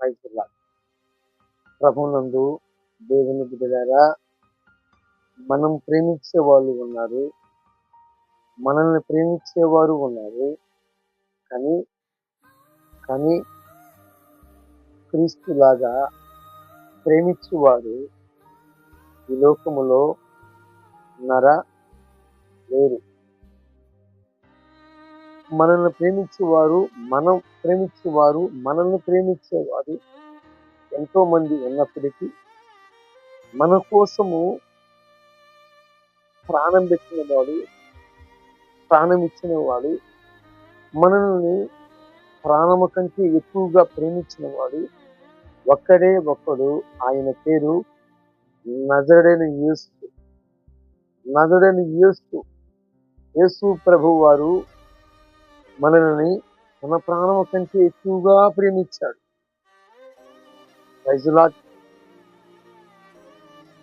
రైతుల ప్రభునందు దేవుని బిడ్డలారా మనం ప్రేమించే వాళ్ళు ఉన్నారు. మనల్ని ప్రేమించేవారు ఉన్నారు. కానీ కానీ క్రీస్తులాగా ప్రేమించేవారు ఈ లోకములో నర లేరు. మనల్ని ప్రేమించేవారు మనం ప్రేమించేవారు మనల్ని ప్రేమించేవారు ఎంతో మంది ఉన్నప్పటికీ మన కోసము ప్రాణం పెట్టిన వాడు ప్రాణం ఇచ్చిన వాడు మనల్ని ప్రాణము కంటే ఎక్కువగా ప్రేమించిన వాడు ఒక్కడే ఒక్కడు. ఆయన పేరు నజడైన యేసు. నజడైన యేసు. యేసు ప్రభు వారు మనల్ని మన ప్రాణం కంటే ఎక్కువగా ప్రేమించాడు. రైజులా